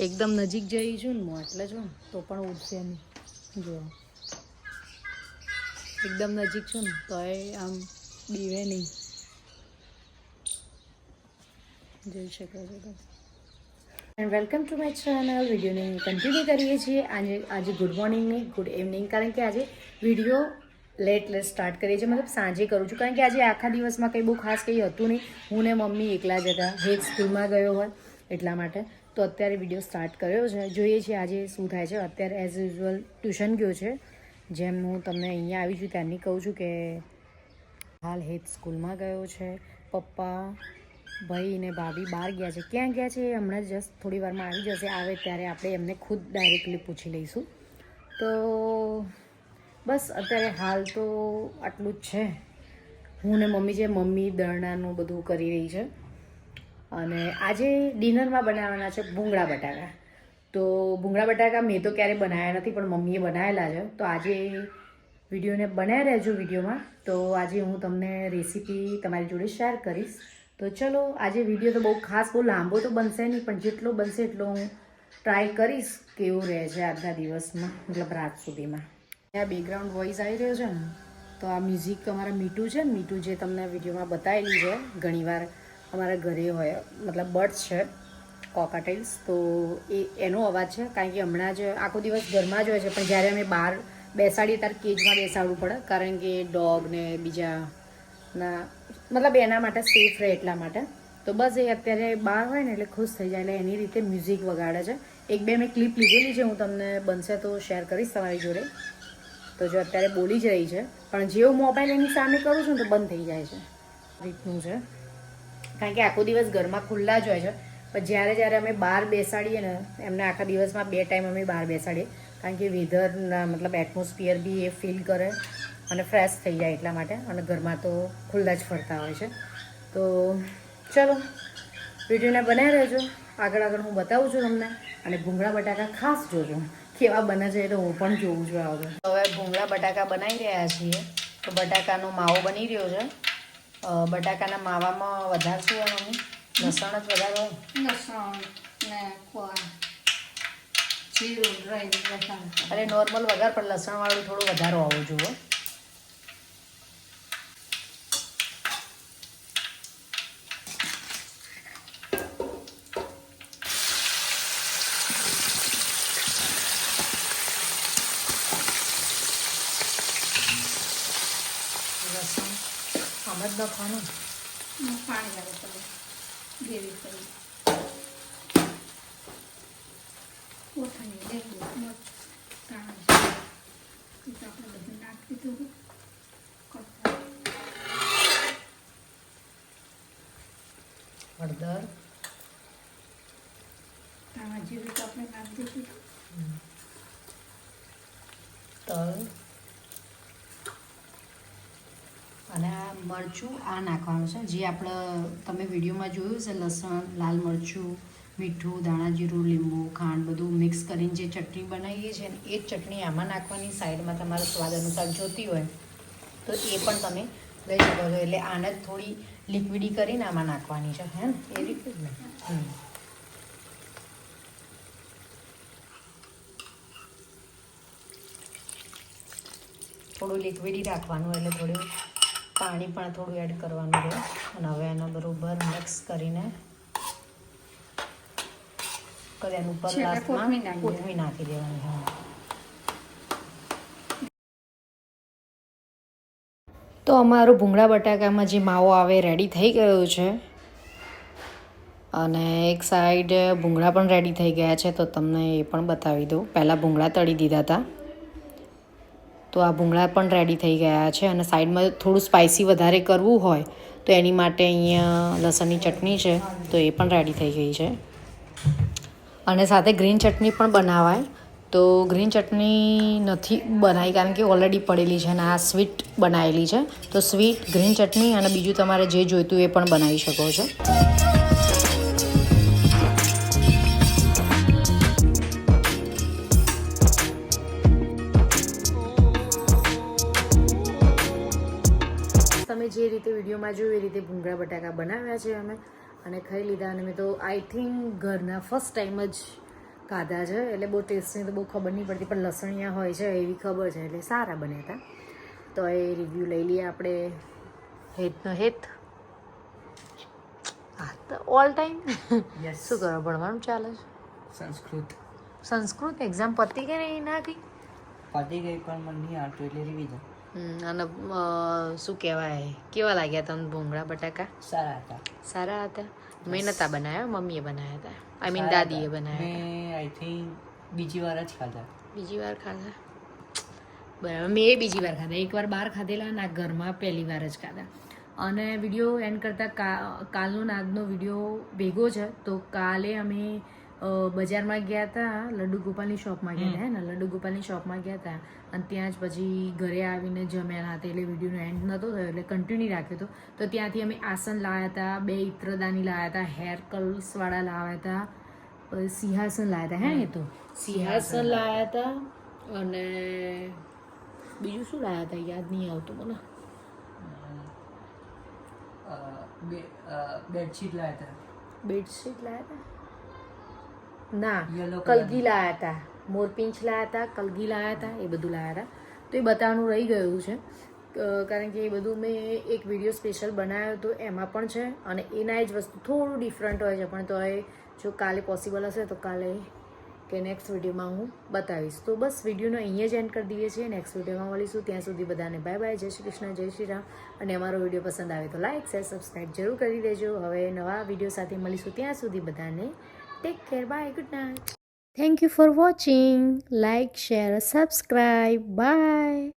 એકદમ નજીક જઈ છું ને હું એટલે જો તો પણ ઉડશે નહીં. જો. એકદમ નજીક છું ને, તોય આમ દીવે નહીં. જોઈ શકો છો તમે. And welcome to my channel વિડીયોને કન્ટિન્યુ કરીએ છીએ. આજે આજે ગુડ મોર્નિંગ નહીં ગુડ ઇવનિંગ કારણ કે આજે વીડિયો લેટ લેટ સ્ટાર્ટ કરીએ છીએ. મતલબ સાંજે કરું છું. કારણ કે આજે આખા દિવસમાં કંઈ બહુ ખાસ કંઈ હતું નહીં. હું ને મમ્મી એકલા જ હતા. હેત સ્કૂલમાં ગયો હોય એટલા માટે. તો અત્યારે વીડિયો સ્ટાર્ટ કર્યો છે. જોઈએ છીએ આજે શું થાય છે. અત્યારે એઝ યુઝ્યુઅલ ટ્યુશન ગયો છે. જેમ હું તમને અહીંયા આવી છું ત્યાંની કહું છું કે હાલ હેત સ્કૂલમાં ગયો છે. પપ્પા, ભાઈ ને ભાભી બહાર ગયા છે. ક્યાં ગયા છે એ હમણાં જસ્ટ થોડી વારમાં આવી જશે. આવે ત્યારે આપણે એમને ખુદ ડાયરેક્ટલી પૂછી લઈશું. તો બસ અત્યારે હાલ તો આટલું જ છે. હું ને મમ્મી છે મમ્મી દરણાનું બધું કરી રહી છે. અને આજે ડિનરમાં બનાવવાના છે ભૂંગળા બટાકા. તો ભૂંગળા બટાકા મેં તો ક્યારેય બનાવ્યા નથી, પણ મમ્મીએ બનાવેલા છે. તો આજે વિડીયોને બનાવી રહેજો વિડીયોમાં. તો આજે હું તમને રેસીપી તમારી જોડે શેર કરીશ. તો ચલો, આજે વીડિયો તો બહુ ખાસ, બહુ લાંબો તો બનશે નહીં, પણ જેટલો બનશે એટલો હું ટ્રાય કરીશ કેવું રહે છે આજના દિવસમાં, મતલબ રાત સુધીમાં. આ બેકગ્રાઉન્ડ વોઇસ આવી રહ્યો છે ને, તો આ મ્યુઝિક અમારા મીઠું છે. ને મીઠું જે તમને વિડીયોમાં બતાવેલી છે, ઘણીવાર અમારા ઘરે હોય, મતલબ બર્ડ્સ છે, કોકાટેલ્સ, તો એ, એનો અવાજ છે, કારણ કે હમણાં જ, આખો દિવસ ઘરમાં જ હોય છે, પણ જ્યારે અમે બહાર બેસાડીએ ત્યારે કેજમાં બેસાડવું પડે, કારણ કે ડોગ ને બીજા ના, મતલબ એના માટે સેફ રહે એટલા માટે. તો બસ એ અત્યારે બહાર હોય ને એટલે ખુશ થઈ જાય, એટલે એની રીતે મ્યુઝિક વગાડે છે. એક બે મેં ક્લિપ લીધેલી છે, હું તમને બનશે તો શેર કરીશ તમારી જોડે. તો જો અત્યારે બોલી જ રહી છે, પણ જેવો મોબાઈલ એની સામે કરું છું તો બંધ થઈ જાય છે. રીતનું છે. કારણ કે આખો દિવસ ઘરમાં ખુલ્લા જ હોય છે. પણ જ્યારે જ્યારે અમે બહાર બેસાડીએ ને, એમને આખા દિવસમાં બે ટાઈમ અમે બહાર બેસાડીએ. કારણ કે વેધરના મતલબ એટમોસ્ફિયર બી એ ફીલ કરે અને ફ્રેશ થઈ જાય એટલા માટે. અને ઘરમાં તો ખુલ્લા જ ફરતા હોય છે. તો ચલો, વિડીયોને બનાવી રહેજો. આગળ આગળ હું બતાવું છું તમને. અને ભૂંગળા બટાકા ખાસ જોજો. કેવા બને છે તો હું પણ જોઉં છું આ વગર હવે ભૂંગળા બટાકા બનાવી રહ્યા છીએ. તો બટાકાનો માવો બની રહ્યો છે. બટાકાના માવામાં વધારે શું હોય મમ્મી? લસણ જ વધારો લસણ ને જીરું રાઈ અરે નોર્મલ વઘાર પણ લસણવાળું થોડું વધારો આવવું જોઈએ લસણ આમ જ લખવાનું. પાણી લાગે પડે ગ્રેવી કરી. કોથમીર મરચ જીરું. એ તો આપણે બધું નાખી દીધું હળદર. ધાણા જીરું તો આપણે નાખી દીધું તલ અને આ મરચું આ નાખવાનું છે. જે આપણે તમે વિડીયોમાં જોયું છે, લસણ, લાલ મરચું, મીઠું દાણા જીરું, લીંબુ, ખાંડ બધું મિક્સ કરીને જે ચટણી બનાવીએ છીએ ને, એ જ ચટણી આમાં નાખવાની સાઈડમાં તમારો સ્વાદ અનુસાર જોતી હોય તો એ પણ તમે લઈ શકો છો. એટલે આને થોડી લિક્વિડી કરીને આમાં નાખવાની છે, હે એ જ ને? થોડું લિક્વિડી રાખવાનું એટલે થોડું પાણી પણ થોડું એડ કરવાનું રહે અને હવે એને બરોબર મિક્સ કરીને કરી એનું ઉપર લાસ્ટમાં કોથમી નાખી નાખી દેવાની હા. તો અમારું ભૂંગળા બટાકામાં જે માવો આવે રેડી થઈ ગયો છે. અને એક સાઈડ ભૂંગળા પણ રેડી થઈ ગયા છે તો તમને એ પણ બતાવી દઉં. પહેલાં ભૂંગળા તળી દીધા હતા. તો આ ભૂંગળા પણ રેડી થઈ ગયા છે અને સાઈડમાં થોડું સ્પાઇસી વધારે કરવું હોય, તો એની માટે અહીંયા લસણની ચટણી છે, તો એ પણ રેડી થઈ ગઈ છે. અને સાથે ગ્રીન ચટણી પણ બનાવાય. તો ગ્રીન ચટણી નથી બનાવી કારણ કે ઓલરેડી પડેલી છે અને આ સ્વીટ બનાવેલી છે. તો સ્વીટ ગ્રીન ચટણી અને બીજું તમારે જે જોઈતું એ પણ બનાવી શકો છો. તમે જે રીતે વિડીયોમાં જોયું એ રીતે ભૂંગળા બટાકા બનાવ્યા છે અમે અને ખાઈ લીધા અને મેં તો આઈ થિંક ઘરના ફર્સ્ટ ટાઈમ જ ખાધા છે. એટલે બહુ ટેસ્ટની તો બહુ ખબર નહીં પડતી પણ લસણિયા હોય છે એવી ખબર છે. એટલે સારા બન્યા હતા. તો એ રિવ્યૂ લઈ લઈએ આપણે હેતનો હેત. હા તો ઓલ ટાઈમ યસ શું કરો ભણવાનું ચાલે છે? સંસ્કૃત. સંસ્કૃત એક્ઝામ પતી ગઈ નહીં ના ગઈ પતી ગઈ પણ મને નહીં આવતું એટલે રિવિઝન અને શું કહેવાય? કેવા લાગ્યા તમને ભૂંગળા બટાકા? સારા હતા. સારા હતા? મેં નતા બનાવ્યા મમ્મીએ બનાવ્યા હતા. આઈ મીન દાદીએ બનાવ્યા મેં આઈ થિંક બીજી વાર જ ખાધા. બીજી વાર ખાધા? બરાબર મેં બીજી વાર ખાધા. એકવાર બહાર ખાધેલા ના ઘરમાં પહેલી વાર જ ખાધા. અને વીડિયો એન્ડ કરતાં કાલનો નાગનો વીડિયો ભેગો છે તો કાલે અમે બજારમાં ગયા હતા લડ્ડુ ગોપાલની શોપમાં ગયા હતા હે ને? લડ્ડુ ગોપાલની શોપમાં ગયા હતા અને ત્યાં જ પછી ઘરે આવીને જમ્યા હતા એટલે વિડીયોનો એન્ડ નહોતો થયો એટલે કન્ટિન્યુ રાખ્યો હતો. તો ત્યાંથી અમે આસન લાવ્યા હતા બે ઇત્રદાની લાવ્યા હતા હેર કર્લ્સવાળા લાવ્યા હતા પછી સિંહાસન લાવ્યા હતા હે ને એ તો? સિંહાસન લાવ્યા હતા અને બીજું શું લાવ્યા હતા યાદ નહીં આવતું મને. બેડશીટ લાવ્યા હતા બેડશીટ લાવ્યા હતા ના કલગી લાવ્યા હતા મોરપિંચ લાવ્યા હતા કલગી લાવ્યા હતા એ બધું લાવ્યા હતા તો એ બતાવવાનું રહી ગયું છે. કારણ કે એ બધું મેં એક વીડિયો સ્પેશિયલ બનાવ્યો હતો એમાં પણ છે અને એના જ વસ્તુ થોડું ડિફરન્ટ હોય છે પણ તો એ જો કાલે પોસિબલ હશે તો કાલે કે નેક્સ્ટ વિડીયોમાં હું બતાવીશ. તો બસ વિડીયોનો અહીંયા જ એન્ડ કરી દઈએ છીએ. નેક્સ્ટ વિડીયોમાં મળીશું. ત્યાં સુધી બધાને બાય બાય જય શ્રી કૃષ્ણ જય શ્રી રામ. અને અમારો વીડિયો પસંદ આવે તો લાઇક શેર સબસ્ક્રાઈબ જરૂર કરી દેજો. હવે નવા વીડિયો સાથે મળીશું ત્યાં સુધી બધાને. Take care. Bye. Good night. Thank you for watching. Like, share, subscribe. Bye.